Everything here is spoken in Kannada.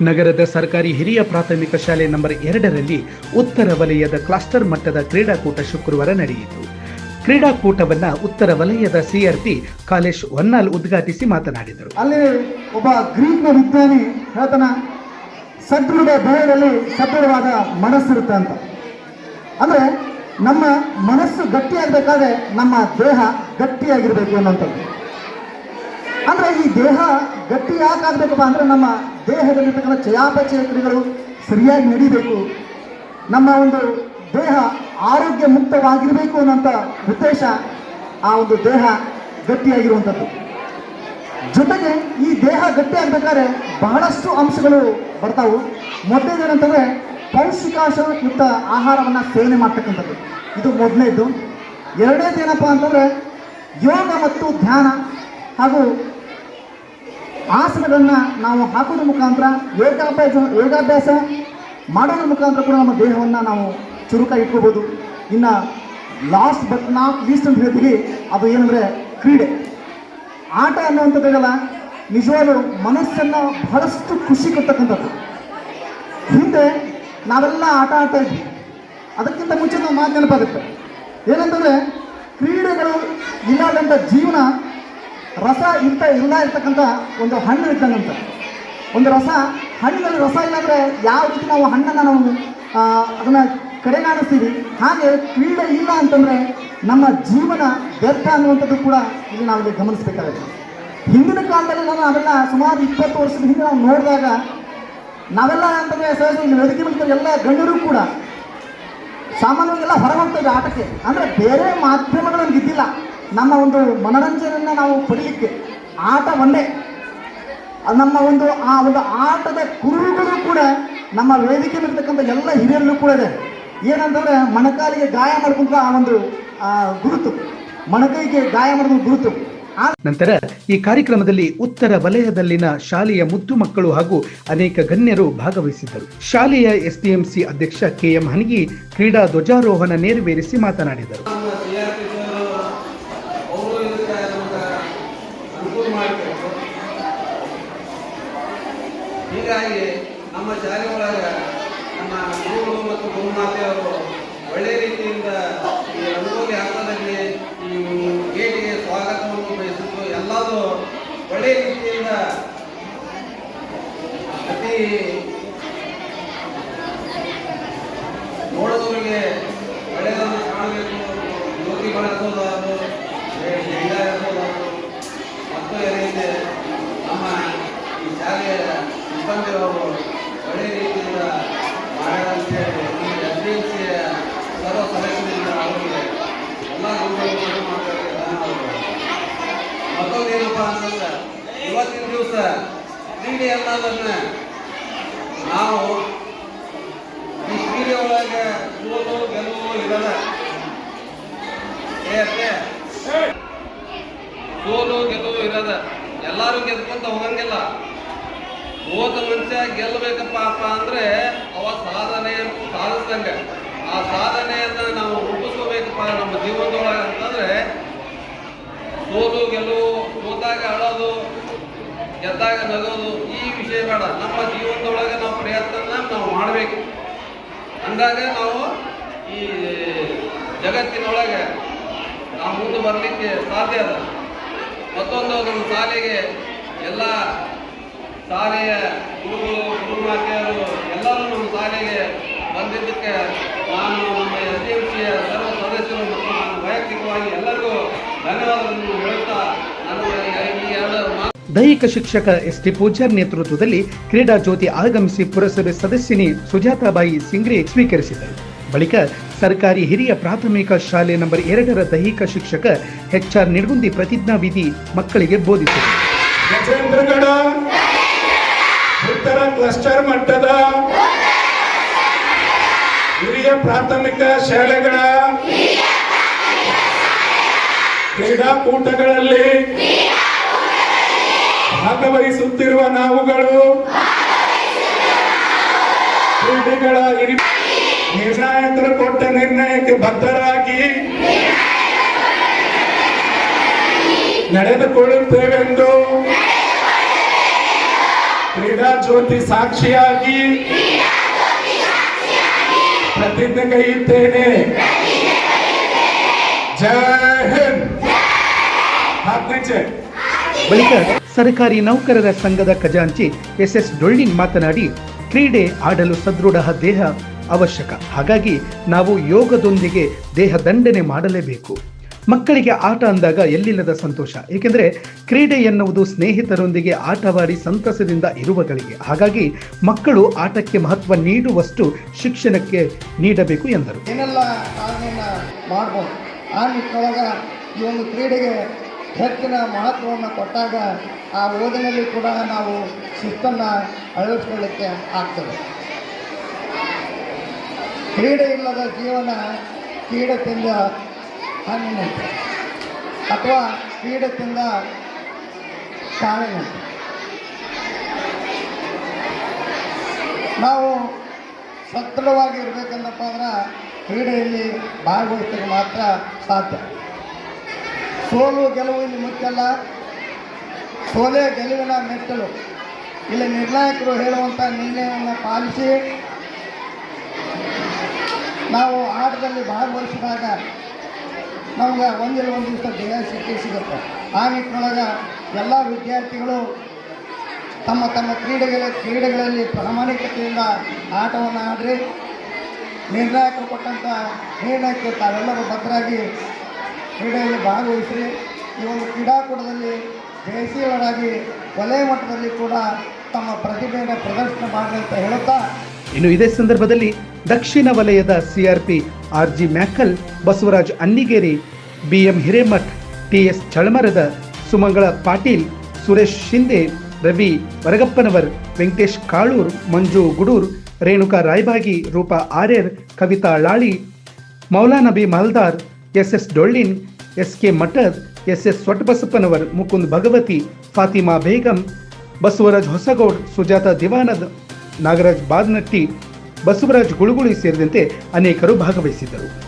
ನಗರದ ಸರ್ಕಾರಿ ಹಿರಿಯ ಪ್ರಾಥಮಿಕ ಶಾಲೆ ನಂಬರ್ ಎರಡರಲ್ಲಿ ಉತ್ತರ ವಲಯದ ಕ್ಲಸ್ಟರ್ ಮಟ್ಟದ ಕ್ರೀಡಾಕೂಟ ಶುಕ್ರವಾರ ನಡೆಯಿತು. ಕ್ರೀಡಾಕೂಟವನ್ನ ಉತ್ತರ ವಲಯದ ಸಿಆರ್ಪಿ ಕಾಲೇಶ್ ಹೊನ್ನಾಲ್ ಉದ್ಘಾಟಿಸಿ ಮಾತನಾಡಿದರು. ಅಲ್ಲಿ ಒಬ್ಬ ಗ್ರೀಕ್ನ ವಿಜ್ಞಾನಿ ಆತನ ಸದೃಢ ದೇಹದಲ್ಲಿ ಸದೃಢವಾದ ಮನಸ್ಸಿರುತ್ತೆ ಅಂತ. ಅಂದ್ರೆ ನಮ್ಮ ಮನಸ್ಸು ಗಟ್ಟಿಯಾಗಬೇಕಾದ್ರೆ ನಮ್ಮ ದೇಹ ಗಟ್ಟಿಯಾಗಿರ್ಬೇಕು ಅನ್ನೋಂಥದ್ದು ಅಂದ್ರೆ ಈ ದೇಹ ಗಟ್ಟಿ ಯಾಕೆ ಆಗ್ಬೇಕಪ್ಪ ಅಂದ್ರೆ ನಮ್ಮ ದೇಹದಲ್ಲಿರ್ತಕ್ಕಂಥ ಚಯಾಪಚಯ ಕ್ರಿಯೆಗಳು ಸರಿಯಾಗಿ ನಡೀಬೇಕು. ನಮ್ಮ ಒಂದು ದೇಹ ಆರೋಗ್ಯ ಮುಕ್ತವಾಗಿರಬೇಕು ಅನ್ನೋಂಥ ಉದ್ದೇಶ ಆ ಒಂದು ದೇಹ ಗಟ್ಟಿಯಾಗಿರುವಂಥದ್ದು. ಜೊತೆಗೆ ಈ ದೇಹ ಗಟ್ಟಿ ಆಗ್ಬೇಕಾದ್ರೆ ಬಹಳಷ್ಟು ಅಂಶಗಳು ಬರ್ತಾವು. ಮೊದಲನೇದೇನಂತಂದ್ರೆ ಪೌಷ್ಟಿಕಾಂಶಯುಕ್ತ ಆಹಾರವನ್ನು ಸೇವನೆ ಮಾಡ್ತಕ್ಕಂಥದ್ದು. ಇದು ಮೊದಲನೇದು ಎರಡನೇದು ಏನಪ್ಪ ಅಂತಂದ್ರೆ ಯೋಗ ಮತ್ತು ಧ್ಯಾನ ಹಾಗೂ ಆಸನಗಳನ್ನು ನಾವು ಹಾಕೋದ್ರ ಮುಖಾಂತರ ಯೋಗಾಭ್ಯಾಸ ಯೋಗಾಭ್ಯಾಸ ಮಾಡೋದ್ರ ಮುಖಾಂತರ ಕೂಡ ನಮ್ಮ ದೇಹವನ್ನು ನಾವು ಚುರುಕಾಗಿ ಇಟ್ಕೋಬೋದು. ಇನ್ನು ಲಾಸ್ಟ್ ಬಟ್ ನಾಟ್ ಲೀಸ್ಟ್ ಅಂತ ಹೇಳ್ತೀವಿ, ಅದು ಏನಂದರೆ ಕ್ರೀಡೆ. ಆಟ ಅನ್ನುವಂಥದ್ದಾಗಲ್ಲ ನಿಜವಾಗ್ಲೂ ಮನಸ್ಸನ್ನು ಬಹಳಷ್ಟು ಖುಷಿ ಕೊಡ್ತಕ್ಕಂಥದ್ದು. ಹಿಂದೆ ನಾವೆಲ್ಲ ಆಟ ಆಡ್ತಾ ಇದ್ವಿ. ಅದಕ್ಕಿಂತ ಮುಂಚೆ ನಾವು ಮಾತು ನೆನಪಾಗುತ್ತೆ. ಏನಂತಂದರೆ, ಕ್ರೀಡೆಗಳು ಇಲ್ಲದಂಥ ಜೀವನ ರಸ ಇಂತ ಇಲ್ಲ ಇರ್ತಕ್ಕಂಥ ಒಂದು ಹಣ್ಣು ಇದ್ದಂಗಂತ. ಒಂದು ರಸ, ಹಣ್ಣಿನಲ್ಲಿ ರಸ ಇಲ್ಲಾಂದರೆ ಯಾವ ರೀತಿ ನಾವು ಹಣ್ಣನ್ನು ನಾವು ಅದನ್ನು ಕಡೆಗಾಣಿಸ್ತೀವಿ? ಹಾಗೆ ಕ್ರೀಡೆ ಇಲ್ಲ ಅಂತಂದರೆ ನಮ್ಮ ಜೀವನ ವ್ಯರ್ಥ ಅನ್ನುವಂಥದ್ದು ಕೂಡ ಇಲ್ಲಿ ನಾವಿಲ್ಲಿ ಗಮನಿಸಬೇಕಾಗುತ್ತೆ. ಹಿಂದಿನ ಕಾಲದಲ್ಲಿ ನಾನು ಅದನ್ನು ಸುಮಾರು ಇಪ್ಪತ್ತು ವರ್ಷದ ಹಿಂದೆ ನಾವು ನೋಡಿದಾಗ ನಾವೆಲ್ಲ ಅಂತಂದರೆ ಸಹಜ ಇಲ್ಲಿ ವೇದಿಕೆ ಎಲ್ಲ ಗಣ್ಯರು ಕೂಡ ಸಾಮಾನ್ಯವಾಗಿ ಎಲ್ಲ ಹೊರ ಹೋಗ್ತಾ ಆಟಕ್ಕೆ. ಅಂದರೆ ಬೇರೆ ಮಾಧ್ಯಮಗಳು ನಮ್ಗೆ ಇದ್ದಿಲ್ಲ. ನಮ್ಮ ಒಂದು ಮನೋರಂಜನೆಯನ್ನು ನಾವು ಪಡೀಲಿಕ್ಕೆ ಆಟ ಒಂದೇ. ನಮ್ಮ ಒಂದು ಆ ಒಂದು ಆಟದ ಕುರುಹುಗಳು ಕೂಡ ನಮ್ಮ ವೇದಿಕೆ ಇರ್ತಕ್ಕಂಥ ಎಲ್ಲ ಹಿರಿಯರಲ್ಲೂ ಕೂಡ ಇದೆ. ಏನಂತಂದ್ರೆ ಮಣಕಾಲಿಗೆ ಗಾಯ ಮಾಡ್ಕೊಂತ ಆ ಒಂದು ಗುರುತು. ಮೊಣಕೈಗೆ ಗಾಯ ಮಾಡಿದ ಗುರುತು. ನಂತರ ಈ ಕಾರ್ಯಕ್ರಮದಲ್ಲಿ ಉತ್ತರ ವಲಯದಲ್ಲಿನ ಶಾಲೆಯ ಮುದ್ದು ಮಕ್ಕಳು ಹಾಗೂ ಅನೇಕ ಗಣ್ಯರು ಭಾಗವಹಿಸಿದ್ದರು. ಶಾಲೆಯ ಎಸ್ಡಿಎಂಸಿ ಅಧ್ಯಕ್ಷ ಕೆಎಂ ಹನಿಗಿ ಕ್ರೀಡಾ ಧ್ವಜಾರೋಹಣ ನೆರವೇರಿಸಿ ಮಾತನಾಡಿದರು. ಹೀಗಾಗಿ ನಮ್ಮ ಶಾಲೆ ಒಳಗೆ ನಮ್ಮ ಗುರುಗಳು ಮತ್ತು ಗುರುಮಾತೆಯವರು ಒಳ್ಳೆಯ ರೀತಿಯಿಂದ ಮಾಡ್ಯಾರಂತೇಳಿ ಈ ಎಸ್ ಡಿ ಎಂ ಸಿಯ ಧನ್ಯವಾದಗಳು ಅಂತಂದ್ರೆ, ಇವತ್ತಿನ ದಿವಸ ಕ್ರೀಡೆ ಅನ್ನೋದನ್ನ ನಾವು ಈ ಕ್ರೀಡೆ ಒಳಗೆ ಸೋಲು ಗೆಲುವು ಏ ಸೋಲು ಗೆಲುವು ಇರದ ಎಲ್ಲರೂ ಗೆದ್ಕೊಂತ ಹೋಗಂಗಿಲ್ಲ. ಹೋದ ಮನುಷ್ಯ ಗೆಲ್ಲಬೇಕಪ್ಪ ಅಂದ್ರೆ ಅವ ಸಾಧನೆ ಸಾಧಿಸ್ದಂಗೆ. ಆ ಸಾಧನೆಯನ್ನ ನಾವು ರೂಪಿಸ್ಕೋಬೇಕಪ್ಪ ನಮ್ಮ ಜೀವನದೊಳಗೆ ಅಂತಂದ್ರೆ ಸೋಲು, ಗೆಲುವು, ಸೋತಾಗ ಅಳೋದು, ಗೆದ್ದಾಗ ನಗೋದು, ಈ ವಿಷಯ ಬೇಡ. ನಮ್ಮ ಜೀವನದೊಳಗೆ ನಾವು ಪ್ರಯತ್ನ ನಾವು ಮಾಡಬೇಕು. ಅಂದಾಗ ನಾವು ಈ ಜಗತ್ತಿನೊಳಗೆ ನಾವು ಮುಂದೆ ಬರಲಿಕ್ಕೆ ಸಾಧ್ಯ ಅದ. ಮತ್ತೊಂದು ನಮ್ಮ ಶಾಲೆಗೆ ಎಲ್ಲ ಶಾಲೆಯ ಗುರುಗಳು ಗುರುಮಾತೆಯರು ಎಲ್ಲರೂ ನಮ್ಮ ಶಾಲೆಗೆ ಬಂದಿದ್ದಕ್ಕೆ ನಾನು ನಮ್ಮ ಎಸ್ ಡಿ ಎಂ ಸಿಯ ಸರ್ವ ಸದಸ್ಯರು ಮತ್ತು ನಾನು ವೈಯಕ್ತಿಕವಾಗಿ ಎಲ್ಲರಿಗೂ ಧನ್ಯವಾದಗಳನ್ನು ಹೇಳುತ್ತಾ ನಾನು ದೈಹಿಕ ಶಿಕ್ಷಕ ಎಸ್ ಟಿ ಪೂಜಾರ್ ನೇತೃತ್ವದಲ್ಲಿ ಕ್ರೀಡಾ ಜ್ಯೋತಿ ಆಗಮಿಸಿ ಪುರಸಭೆ ಸದಸ್ಯನಿ ಸುಜಾತಾಬಾಯಿ ಸಿಂಗ್ರೆ ಸ್ವೀಕರಿಸಿದರು. ಬಳಿಕ ಸರ್ಕಾರಿ ಹಿರಿಯ ಪ್ರಾಥಮಿಕ ಶಾಲೆ ನಂಬರ್ ಎರಡರ ದೈಹಿಕ ಶಿಕ್ಷಕ ಎಚ್ ಆರ್ ಪ್ರತಿಜ್ಞಾ ವಿಧಿ ಮಕ್ಕಳಿಗೆ ಬೋಧಿಸಿದರು. ಉತ್ತರ ಕ್ಲಸ್ಟರ್ ಮಟ್ಟದ ಹಿರಿಯ ಪ್ರಾಥಮಿಕ ಶಾಲೆಗಳ ಕ್ರೀಡಾಕೂಟಗಳಲ್ಲಿ ಭಾಗವಹಿಸುತ್ತಿರುವ ನಾವುಗಳು ಕ್ರೀಡೆಗಳ ನಿರ್ಣಾಯಕರು ಕೊಟ್ಟ ನಿರ್ಣಯಕ್ಕೆ ಬದ್ಧರಾಗಿ ನಡೆದುಕೊಳ್ಳುತ್ತೇವೆಂದು ಕ್ರೀಡಾ ಜ್ಯೋತಿ ಸಾಕ್ಷಿಯಾಗಿ. ಪ್ರತಿಜ್ಞೆ ಕೈಯುತ್ತೇನೆ. ಜೈ ಹಿಂದ್. ಬಳಿಕ ಸರ್ಕಾರಿ ನೌಕರರ ಸಂಘದ ಖಜಾಂಚಿ ಎಸ್ ಎಸ್ ಡೊಳ್ಳಿನ್ ಮಾತನಾಡಿ, ಕ್ರೀಡೆ ಆಡಲು ಸದೃಢ ದೇಹ ಅವಶ್ಯಕ. ಹಾಗಾಗಿ ನಾವು ಯೋಗದೊಂದಿಗೆ ದೇಹ ದಂಡನೆ ಮಾಡಲೇಬೇಕು. ಮಕ್ಕಳಿಗೆ ಆಟ ಅಂದಾಗ ಎಲ್ಲಿಲ್ಲದ ಸಂತೋಷ? ಏಕೆಂದರೆ ಕ್ರೀಡೆ ಎನ್ನುವುದು ಸ್ನೇಹಿತರೊಂದಿಗೆ ಆಟವಾಡಿ ಸಂತಸದಿಂದ ಇರುವಗಳಿಗೆ. ಹಾಗಾಗಿ ಮಕ್ಕಳು ಆಟಕ್ಕೆ ಮಹತ್ವ ನೀಡುವಷ್ಟು ಶಿಕ್ಷಣಕ್ಕೆ ನೀಡಬೇಕು ಎಂದರು. ಏನೆಲ್ಲ ಮಾಡ್ಬೋದು? ಆ ನಿಟ್ಟಿನೊಳಗೆ ಈ ಒಂದು ಕ್ರೀಡೆಗೆ ಹೆಚ್ಚಿನ ಮಹತ್ವವನ್ನು ಕೊಟ್ಟಾಗ ಆ ಓದಿನಲ್ಲಿ ಕೂಡ ನಾವು ಶಿಸ್ತನ್ನು ಅಳವಡಿಸ್ಕೊಳ್ಳಿಕ್ಕೆ ಆಗ್ತದೆ. ಕ್ರೀಡೆ ಇಲ್ಲದ ಜೀವನ ಕ್ರೀಡೆ ತಿಂದ ಹಣ್ಣಿನಂತೆ ಅಥವಾ ಕ್ರೀಡೆ ತಿಂದ ಕಾಳಿನಂತೆ ನಾವು ಸದೃಢವಾಗಿ ಇರಬೇಕಂದಪ್ಪ ಅಂದ್ರೆ ಕ್ರೀಡೆಯಲ್ಲಿ ಭಾಗವಹಿಸಿದ್ರೆ ಮಾತ್ರ ಸಾಧ್ಯ. ಸೋಲು ಗೆಲುವು ಇಲ್ಲಿ ಮುಖ್ಯಲ್ಲ ಸೋಲೆ ಗೆಲುವಿನ ಮೆಟ್ಟಲು. ಇಲ್ಲಿ ನಿರ್ಣಾಯಕರು ಹೇಳುವಂಥ ನಿರ್ಣಯವನ್ನು ಪಾಲಿಸಿ. ನಾವು ಆಟದಲ್ಲಿ ಭಾಗವಹಿಸಿದಾಗ ನಮ್ಗೆ ಒಂದಿಲ್ಲ ಒಂದು ದಿವಸ ಜಯ ಸಿಕ್ಕೇ ಸಿಗುತ್ತೆ. ಆ ನಿಟ್ಟಿನೊಳಗೆ ಎಲ್ಲ ವಿದ್ಯಾರ್ಥಿಗಳು ತಮ್ಮ ತಮ್ಮ ಕ್ರೀಡೆಗಳ ಕ್ರೀಡೆಗಳಲ್ಲಿ ಪ್ರಾಮಾಣಿಕತೆಯಿಂದ ಆಟವನ್ನು ಆಡ್ರಿ. ನಿರ್ಣಾಯಕರು ಕೊಟ್ಟಂಥ ನಿರ್ಣಯಕ್ಕೆ ತಾವೆಲ್ಲರೂ ಭದ್ರಾಗಿ ಕ್ರೀಡೆಯಲ್ಲಿ ಭಾಗವಹಿಸಿರಿ. ಈ ಒಂದು ಕ್ರೀಡಾಕೂಟದಲ್ಲಿ ಜಯಶೀಲರಾಗಿ ವಲಯ ಮಟ್ಟದಲ್ಲಿ ಕೂಡ ತಮ್ಮ ಪ್ರತಿಭೆಯನ್ನು ಪ್ರದರ್ಶನ ಮಾಡಲಿ ಅಂತ ಹೇಳುತ್ತಾ ಇನ್ನು ಇದೇ ಸಂದರ್ಭದಲ್ಲಿ ದಕ್ಷಿಣ ವಲಯದ CRP R G Makal, Basavaraj Annigeri, BM Hiremath, TS Chalamarad Sumangala Patil, Suresh Shinde, Ravi Varagappanavar, Venkatesh Kalur, Manju Gudur, Renuka Raibagi, Rupa Aryar, Kavita Lali, Maulanabi Maldar S S Dollin S K Mathad S S Sottabasappanavar Mukund Bhagavati, Fatima Begum, Basavaraj Hosagoud, Sujata Diwanad Nagaraj Badnatti Basavaraj Guluguli ಸೇರಿದಂತೆ ಅನೇಕರು ಭಾಗವಹಿಸಿದ್ದರು.